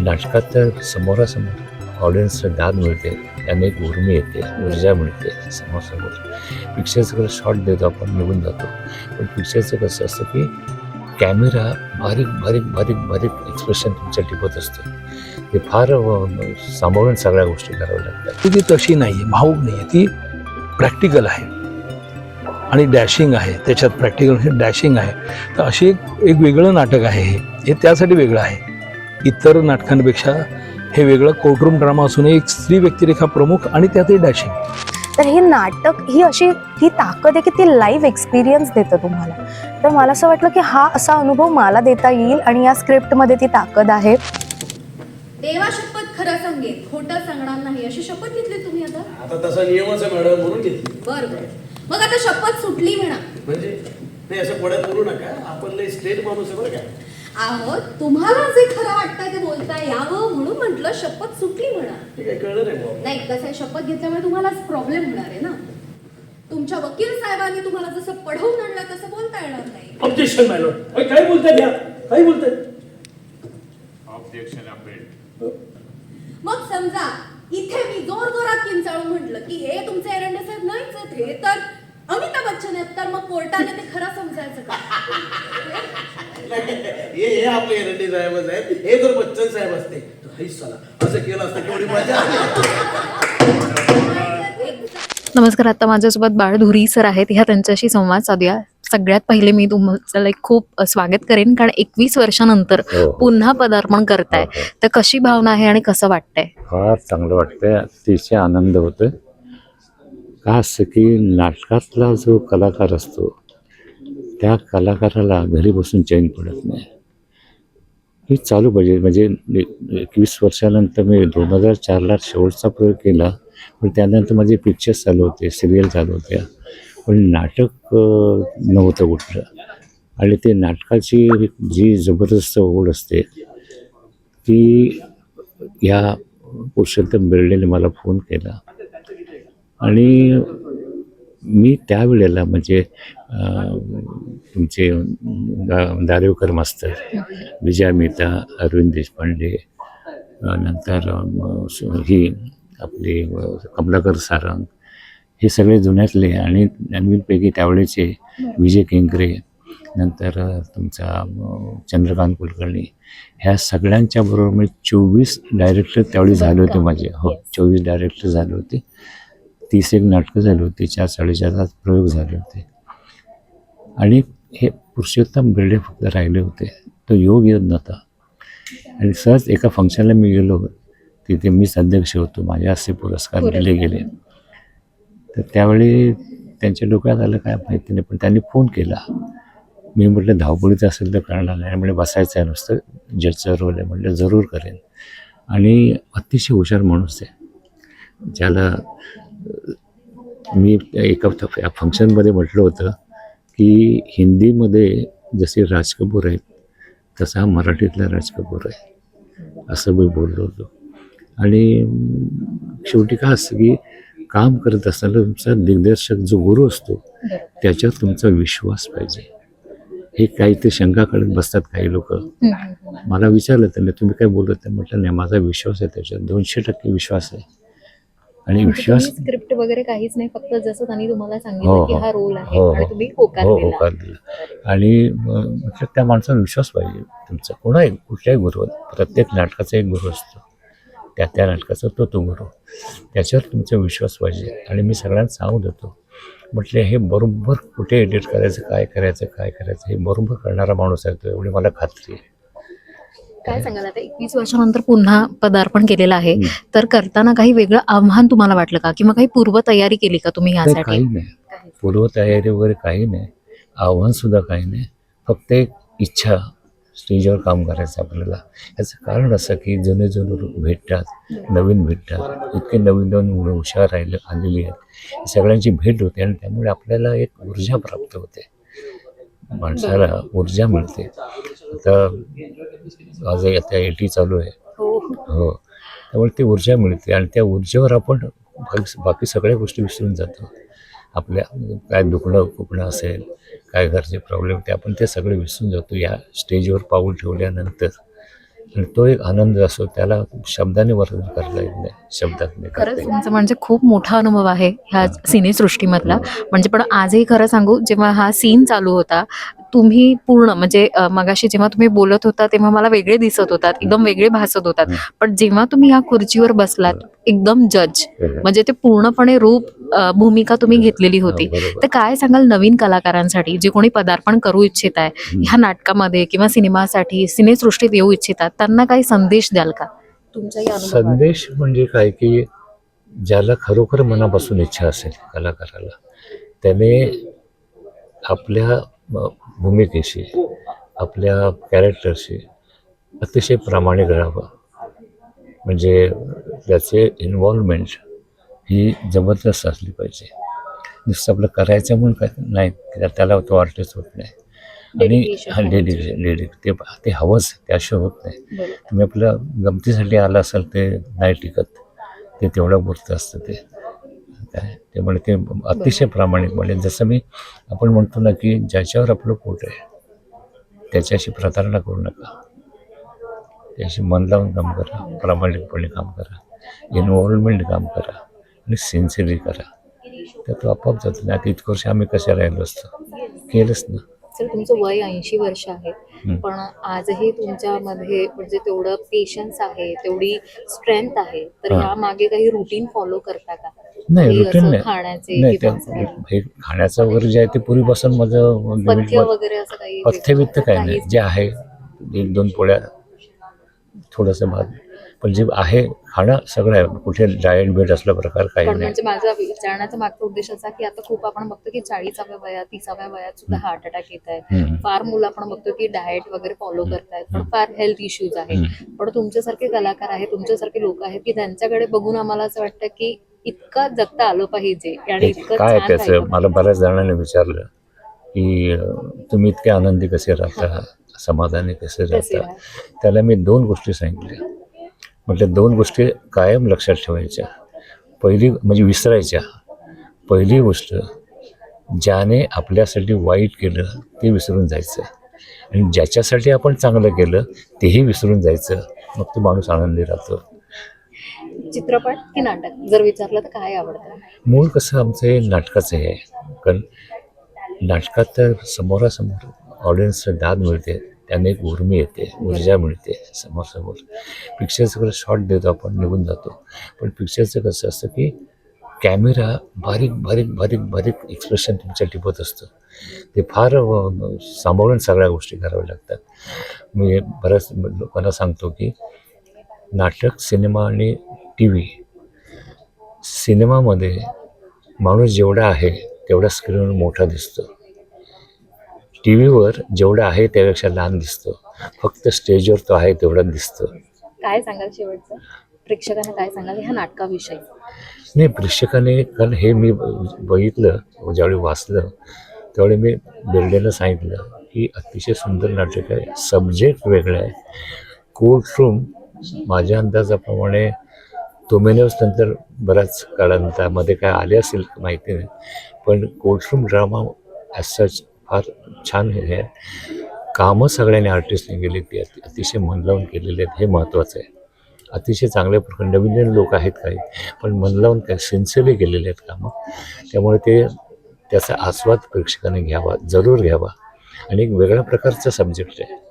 नाटकात तर समोरासमोर ऑडियन्सला दाद मिळते त्याने एक उर्मी येते ऊर्जा मिळते समोरासमोर. पिक्चरचं कसं शॉट देतो आपण निघून जातो. पण पिक्चरचं कसं असतं की कॅमेरा बारीक बारीक बारीक बारीक एक्सप्रेशन तुमच्या टिपत असतं. ते फार सांभाळून सगळ्या गोष्टी कराव्या लागतात. ती तशी नाही आहे भाऊक नाही आहे ती प्रॅक्टिकल आहे. आणि डॅशिंग आहे त्याच्यात प्रॅक्टिकल म्हणजे डॅशिंग आहे. तर अशी एक एक वेगळं नाटक आहे हे. हे त्यासाठी वेगळं आहे. इतर नाटकांपेक्षा हे वेगळं कोर्टरूम ड्रामा असून एक स्त्री व्यक्तिरेखा प्रमुख आणि त्यातही डॅशिंग तर हे नाटक ही अशी ही ताकद आहे की ती लाईव्ह एक्सपिरियन्स देतं तुम्हाला. तर मला असं वाटलं की हा असा अनुभव मला देता येईल आणि या स्क्रिप्टमध्ये ती ताकद आहे. देवा शपथ खरं सांगेन खोटं सांगणार नाही अशी शपथ घेतली तुम्ही आता? आता तसा नियमच आहे मॅडम म्हणून घेतली. बर बर. मग आता शपथ सुटली म्हणा. म्हणजे नाही असं पडत बोलू नका. आपण लई स्ट्रेट माणूस आहे बरं का? आहो तुम्हाला जे खरं वाटतंय ते बोलता यावं म्हणून म्हटलं शपथ सुटली म्हणा. कळलं नाही भाऊ नाही कसं आहे शपथ घेतल्यामुळे तुम्हाला प्रॉब्लेम होणार आहे ना? तुमच्या वकील साहेबांनी तुम्हाला जसं पढवून आणलं तसं बोलता येणार नाही. ऑब्जेक्शन काय बोलताय या? काय बोलताय? मग समजा इथे मी जोर जोरात किंचाळून म्हटलं की हे तुमचे एरंडे साहेब नाहीच आहेत हे तर अमिताभ बच्चन आहेत तर मग कोर्टाने ते खरं समजायचं का? हे हे आपले एरंडी साहेबच आहेत. हे जर बच्चन साहेब असते तर हाईच चला. असं केलं असतं केवढी मजा. नमस्कार आता माझ्यासोबत बाळ धुरी सर आहेत. ह्या त्यांच्याशी संवाद साधूया. सगळ्यात पहिले मी तुमचं लाईक खूप स्वागत करेन कारण एकवीस वर्षानंतर हो, हो. पुन्हा पदार्पण करताय. हो, हो. तर कशी भावना आहे आणि कसं वाटतंय? फार चांगलं वाटतंय. अतिशय आनंद होतोय. का असं की नाटकातला जो कलाकार असतो त्या कलाकाराला घरी बसून चैन पडत नाही. ही चालू पाहिजे. म्हणजे एकवीस वर्षानंतर मी दोन हजार चारला शेवटचा प्रयोग केला. पण त्यानंतर माझे पिक्चर्स चालू होते सिरियल चालू होत्या. पण नाटक नव्हतं कुठलं. आणि ते नाटकाची जी जबरदस्त ओढ असते ती या पुरुषोत्तम बिर्डेने मला फोन केला. आणि मी त्यावेळेला म्हणजे तुमचे दा- दारेवकर मास्तर विजया मेहता अरविंद देशपांडे नंतर ही आपली कमलाकर सारंग हे सगळे जुन्यातले आणि नवीनपैकी त्यावेळेचे विजय केंकरे नंतर तुमचा चंद्रकांत कुलकर्णी ह्या सगळ्यांच्या बरोबर मी चोवीस डायरेक्टर त्यावेळी झाले होते माझे. हो चोवीस डायरेक्टर झाले होते. तीस एक नाटकं झाली होती चार साडेचार तास प्रयोग झाले होते. आणि हे पुरुषोत्तम बेर्डे फक्त राहिले होते. तो योग येत नव्हता. आणि सहज एका फंक्शनला मी गेलो. तिथे मीच अध्यक्ष होतो. माझ्या हस्ते पुरस्कार दिले गेले. तर त्यावेळी त्यांच्या डोक्यात आलं काय माहिती नाही पण त्यांनी फोन केला. मी म्हटलं धावपळीचं असेल तर करणार नाही. म्हणजे बसायचं आहे नुसतं. जजचं रोल आहे म्हटलं जरूर करेन. आणि अतिशय हुशार माणूस आहे. ज्याला मी एका फंक्शनमध्ये म्हटलं होतं की हिंदीमध्ये जसे राज कपूर आहेत तसा मराठीतला राज कपूर आहे असं मी बोललो होतो. आणि शेवटी काय असतं की काम करत असताना तुमचा दिग्दर्शक जो गुरु असतो त्याच्यावर तुमचा विश्वास पाहिजे. हे काही ते शंका करत बसतात काही लोक. मला विचारलं त्यांनी तुम्ही काय बोलत नाही म्हटलं नाही माझा विश्वास आहे त्याच्यात दोनशे टक्के विश्वास आहे. आणि विश्वास स्क्रिप्ट वगैरे काहीच नाही फक्त जसं त्यांनी तुम्हाला हो, सांगितलं की हो. हा रोल आहे हो, आणि हो. तुम्ही हो हो होकार दिला. आणि म्हटलं त्या माणसाला विश्वास पाहिजे. तुमचा कोणाही कुठल्याही गुरु प्रत्येक नाटकाचा एक गुरु असतो. त्या त्या नाटकाचा तो तो गुरु. त्याच्यावर तुमचा विश्वास पाहिजे. आणि मी सगळ्यांना सांगत होतो म्हटले हे बरोबर कुठे एडिट करायचं काय करायचं काय करायचं हे बरोबर करणारा माणूस आहे तो. एवढी मला खात्री आहे. काय सांगाल आता? एकवीस वर्षानंतर पुन्हा पदार्पण केलेलं आहे. तर करताना काही वेगळं आव्हान तुम्हाला वाटलं का? किंवा काही पूर्वतयारी केली का तुम्ही यासाठी काही नाही. पूर्वतयारी वगैरे काही नाही. आव्हान सुद्धा काही नाही. फक्त एक इच्छा स्टेजवर काम करायचं आपल्याला. याचं कारण असं की जुने जुने लोक भेटतात नवीन भेटतात. इतके नवीन नवीन मुलं हुशार राहिले आलेली आहेत. सगळ्यांची भेट होते आणि त्यामुळे आपल्याला एक ऊर्जा प्राप्त होते. माणसाला ऊर्जा मिळते. आता आज आता एटी चालू आहे. हो. त्यामुळे ती ऊर्जा मिळते आणि त्या ऊर्जेवर आपण बाकी बाकी सगळ्या गोष्टी विसरून जातो. आपल्या काय दुखणं खुपणं असेल काय घरचे प्रॉब्लेम ते आपण ते सगळे विसरून जातो. या स्टेजवर पाऊल ठेवल्यानंतर तो एक आनंद असतो त्याला शब्दाने वर्णन करता येत नाही शब्दात खरंच तुमचं म्हणजे खूप मोठा अनुभव आहे ह्या सिनेसृष्टीमधला. म्हणजे पण आजही खरं सांगू जेव्हा हा सीन चालू होता तुम्ही पूर्ण म्हणजे मगाशी जेव्हा तुम्ही बोलत होता तेव्हा मला वेगळे दिसत होतात एकदम वेगळे भासत होतात. पण जेव्हा तुम्ही ह्या खुर्चीवर बसलात एकदम जज. म्हणजे ते पूर्णपणे रूप भूमिका तुम्ही घेतलेली होती. तर काय सांगाल नवीन कलाकारांसाठी जे कोणी पदार्पण करू इच्छित आहे? ह्या नाटकामध्ये किंवा सिनेमासाठी सिनेसृष्टीत येऊ इच्छितात त्यांना काही संदेश द्याल का? तुमच्या संदेश म्हणजे काय की ज्याला खरोखर मनापासून इच्छा असेल कलाकाराला त्याने आपल्या भूमिकेशी आपल्या कॅरेक्टरशी अतिशय प्रामाणिक राहावं. म्हणजे त्याचे इन्व्हॉल्वमेंट ही जबरदस्त असली पाहिजे. नुसतं आपलं करायचं म्हणून काय नाही त्या- त्याला तो आर्टिस्ट होत नाही. आणि हा डेडिकेशन डेडिक ते ते हवंच त्याशिवाय होत नाही. तुम्ही आपल्या गमतीसाठी आला असाल ते नाही टिकत. ते तेवढं पुरतं असतं ते. काय त्यामुळे ते अतिशय प्रामाणिकपणे जसं मी आपण म्हणतो ना की ज्याच्यावर आपलं पोट आहे त्याच्याशी प्रतारणा करू नका. त्याशी मन लावून काम करा प्रामाणिकपणे काम करा. इन्व्हॉल्वमेंट काम करा आणि सिन्सिअरली करा. तर तो आपोआप जातो. नाही आता इतकं वर्ष आम्ही कशा राहिलो असतो? केलंच ना. सर तुमचं वय ऐंशी वर्ष आहे. पण आजही तुमच्यामध्ये म्हणजे तेवढं पेशन्स आहे तेवढी स्ट्रेंथ आहे. तर. ह्या मागे काही रुटीन फॉलो करता का? नाही काही रुटीन नाही. खाण्याचे हे वगैरे जे आहे ते पूर्वीपासून माझं पथ्य वगैरे असं काही पथ्य बिथ्य काय नाही. जे आहे एक दोन पोळ्या थोडंसं भात. पण जे आहे खाणं सगळं आहे. कुठे डाएट बेट असला प्रकार काही पण नाही. म्हणजे माझा विचारण्याचा मागचा उद्देश असा की आता खूप आपण बघतो की चाळीसाव्या वयात तिसाव्या वयात सुद्धा हार्ट अटॅक येत आहे. हम्म. फार मुलं आपण बघतो की डाएट वगैरे फॉलो करतायत पण फार हेल्थ इश्यूज आहेत. हम्म. पण तुमच्यासारखे कलाकार आहेत तुमच्यासारखे लोक आहेत की त्यांच्याकडे बघून आम्हाला असं वाटतं की इतकं जगता आलं पाहिजे आणि इतकं काय छान त्याचं? राहिलं मला बऱ्याच जणांनी विचारलं की अं, तुम्ही इतके आनंदी कसे राहता? समाधानी कसे कसे राहता? त्याला मी दोन गोष्टी सांगितल्या. म्हटलं दोन गोष्टी कायम लक्षात ठेवायच्या. पहिली म्हणजे विसरायच्या. पहिली गोष्ट ज्याने आपल्यासाठी वाईट केलं ते विसरून जायचं. आणि ज्याच्यासाठी आपण चांगलं केलं तेही विसरून जायचं. मग तो माणूस आनंदी राहतो. चित्रपट की नाटक? जर विचारलं तर काय आवडतं? मूळ कसं आमचं हे नाटकाचं आहे कारण नाटकात तर समोरासमोर ऑडियन्सला दाद मिळते. त्याने एक उर्मी येते ऊर्जा मिळते समोरसमोर. पिक्चरचं कसं शॉर्ट देतो आपण निघून जातो. पण पिक्चरचं कसं असतं की कॅमेरा बारीक बारीक बारीक बारीक एक्सप्रेशन तुमच्या टिपत असतं. ते फार सांभाळून सगळ्या गोष्टी कराव्या लागतात. मी बऱ्याच लोकांना सांगतो की नाटक सिनेमा आणि टी व्ही सिनेमामध्ये माणूस जेवढा आहे तेवढा स्क्रीनवर मोठा दिसतो. टी व्हीवर जेवढा आहे त्यापेक्षा लहान दिसतो. फक्त स्टेजवर तो आहे तेवढाच दिसतो. काय सांगाल शेवटचं? प्रेक्षकांना काय सांगाल? ह्या नाटकाविषयी. नाही प्रेक्षकाने कारण हे मी बघितलं ज्यावेळी वाचलं त्यावेळी मी बिर्डेला सांगितलं की अतिशय सुंदर नाटक आहे सब्जेक्ट वेगळं आहे. कोर्टरूम माझ्या अंदाजाप्रमाणे तोमेनेवस नंतर बऱ्याच काळानंतरमध्ये काय आले असेल माहिती नाही पण कोर्टरूम ड्रामा ॲज सच फार छान हे आहे कामं सगळ्यांनी आर्टिस्टने केली ती अति अतिशय मन लावून केलेली आहेत हे महत्त्वाचं आहे. अतिशय चांगल्या प्रकारे नवीन नवीन लोक आहेत काही पण मन लावून काय सिन्सिअरली केलेले आहेत कामं. त्यामुळे ते त्याचा आस्वाद प्रेक्षकाने घ्यावा जरूर घ्यावा. आणि एक वेगळ्या प्रकारचा सब्जेक्ट आहे.